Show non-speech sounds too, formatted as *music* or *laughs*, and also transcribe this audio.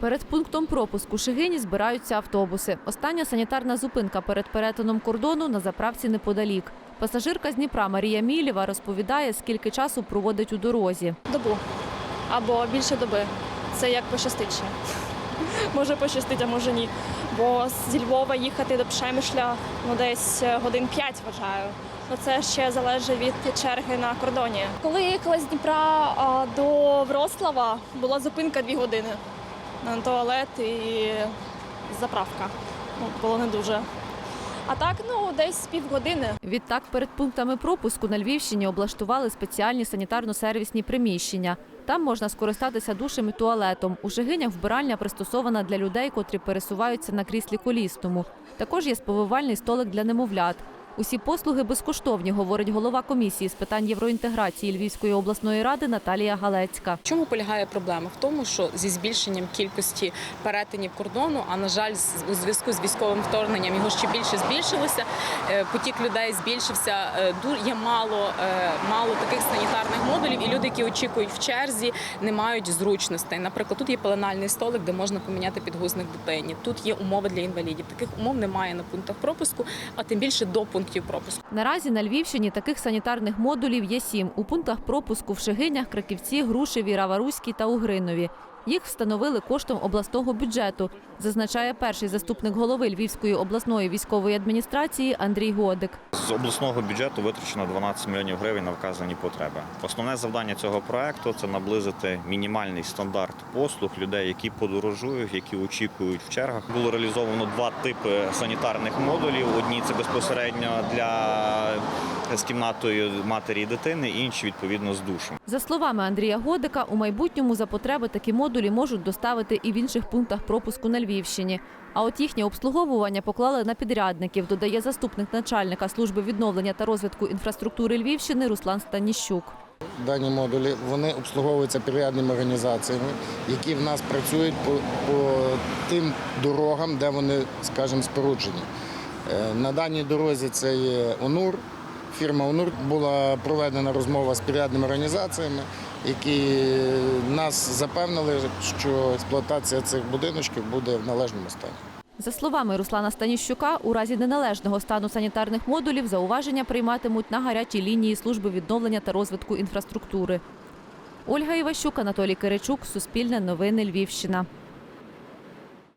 Перед пунктом пропуску Шигині збираються автобуси. Остання санітарна зупинка перед перетином кордону на заправці неподалік. Пасажирка з Дніпра Марія Мілєва розповідає, скільки часу проводить у дорозі. Добу або більше доби. Це як пощастить. *laughs* Може пощастить, а може ні. Бо зі Львова їхати до Пшемишля ну, десь годин 5 вважаю. Ну, це ще залежить від черги на кордоні. Коли я їхала з Дніпра а, до Вроцлава, була зупинка 2 години туалет і заправка. Ну, було не дуже. А так, ну, десь півгодини. Відтак, перед пунктами пропуску на Львівщині облаштували спеціальні санітарно-сервісні приміщення. Там можна скористатися душем і туалетом. У Шигинях вбиральня пристосована для людей, котрі пересуваються на кріслі колісному. Також є сповивальний столик для немовлят. Усі послуги безкоштовні, говорить голова комісії з питань євроінтеграції Львівської обласної ради Наталія Галецька. Чому полягає проблема? В тому, що зі збільшенням кількості перетинів кордону, а на жаль, у зв'язку з військовим вторгненням його ще більше збільшилося. е, Потік людей збільшився. е, Є мало, е, мало таких санітарних модулів, і люди, які очікують в черзі, не мають зручностей. Наприклад, тут є пеленальний столик, де можна поміняти підгузник дитині. Тут є умови для інвалідів. Таких умов немає на пунктах пропуску, а тим більше до пунктів пропуску. Наразі на Львівщині таких санітарних модулів є сім. У пунктах пропуску в Шигинях, Краківці, Грушеві, Раваруській та Угринові. Їх встановили коштом обласного бюджету, зазначає перший заступник голови Львівської обласної військової адміністрації Андрій Годик. З обласного бюджету витрачено 12 мільйонів гривень на вказані потреби. Основне завдання цього проекту це наблизити мінімальний стандарт послуг людей, які подорожують, які очікують в чергах. Було реалізовано два типи санітарних модулів. Одні це безпосередньо для з кімнатою матері і дитини, інші відповідно з душем. За словами Андрія Годика, у майбутньому за потреби такі модулі можуть доставити і в інших пунктах пропуску на Львівщині. А от їхнє обслуговування поклали на підрядників, додає заступник начальника служби відновлення та розвитку інфраструктури Львівщини Руслан Станіщук. Дані модулі вони обслуговуються підрядними організаціями, які в нас працюють по, по тим дорогам, де вони, скажімо, споруджені. Е, На даній дорозі це є ОНУР. Фірма ОНУР була проведена розмова з підрядними організаціями, які нас запевнили, що експлуатація цих будиночків буде в належному стані. За словами Руслана Станіщука, у разі неналежного стану санітарних модулів зауваження прийматимуть на гарячій лінії служби відновлення та розвитку інфраструктури. Ольга Іващук, Анатолій Киричук, Суспільне новини Львівщина.